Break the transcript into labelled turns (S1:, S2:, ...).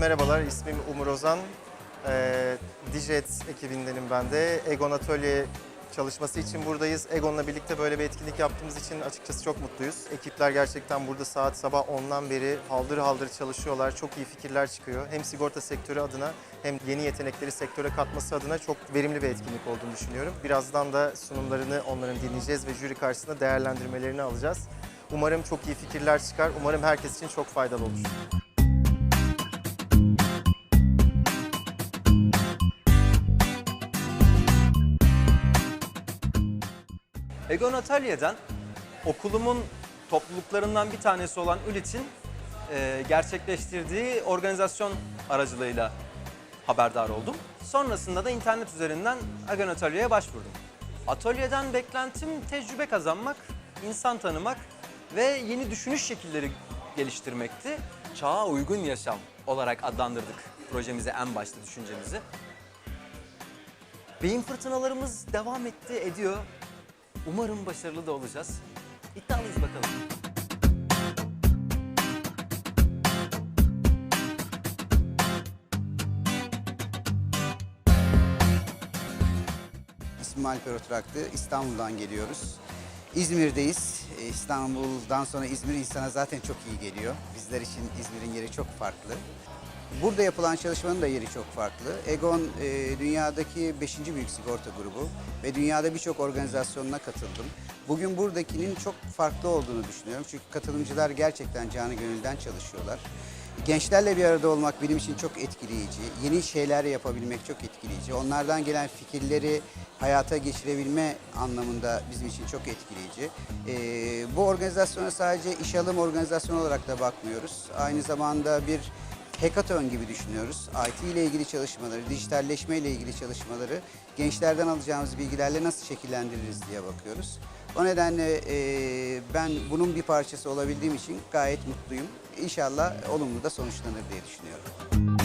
S1: Merhabalar, ismim Umur Ozan. Ee, Dijet ekibindenim ben de. Egon Atölye çalışması için buradayız. Egon'la birlikte böyle bir etkinlik yaptığımız için açıkçası çok mutluyuz. Ekipler gerçekten burada saat sabah 10'dan beri haldır haldır çalışıyorlar. Çok iyi fikirler çıkıyor. Hem sigorta sektörü adına hem yeni yetenekleri sektöre katması adına çok verimli bir etkinlik olduğunu düşünüyorum. Birazdan da sunumlarını onların dinleyeceğiz ve jüri karşısında değerlendirmelerini alacağız. Umarım çok iyi fikirler çıkar. Umarım herkes için çok faydalı olur.
S2: Egon Atölye'den okulumun topluluklarından bir tanesi olan ULİT'in e, gerçekleştirdiği organizasyon aracılığıyla haberdar oldum. Sonrasında da internet üzerinden Egon Atölye'ye başvurdum. Atölyeden beklentim tecrübe kazanmak, insan tanımak ve yeni düşünüş şekilleri geliştirmekti. Çağa uygun yaşam olarak adlandırdık projemizi en başta düşüncemizi. Beyin fırtınalarımız devam etti, ediyor. Umarım başarılı da olacağız. İddialıyız bakalım.
S3: İsmim Alper Oturaklı. İstanbul'dan geliyoruz. İzmir'deyiz. Ee, İstanbul'dan sonra İzmir insana zaten çok iyi geliyor. Bizler için İzmir'in yeri çok farklı. Burada yapılan çalışmanın da yeri çok farklı. Egon e, dünyadaki 5. büyük sigorta grubu ve dünyada birçok organizasyonuna katıldım. Bugün buradakinin çok farklı olduğunu düşünüyorum. Çünkü katılımcılar gerçekten canı gönülden çalışıyorlar. Gençlerle bir arada olmak benim için çok etkileyici. Yeni şeyler yapabilmek çok etkileyici. Onlardan gelen fikirleri hayata geçirebilme anlamında bizim için çok etkileyici. Ee, bu organizasyona sadece iş alım organizasyonu olarak da bakmıyoruz. Aynı zamanda bir hackathon gibi düşünüyoruz. IT ile ilgili çalışmaları, dijitalleşme ile ilgili çalışmaları gençlerden alacağımız bilgilerle nasıl şekillendiririz diye bakıyoruz. O nedenle e, ben bunun bir parçası olabildiğim için gayet mutluyum. İnşallah olumlu da sonuçlanır diye düşünüyorum.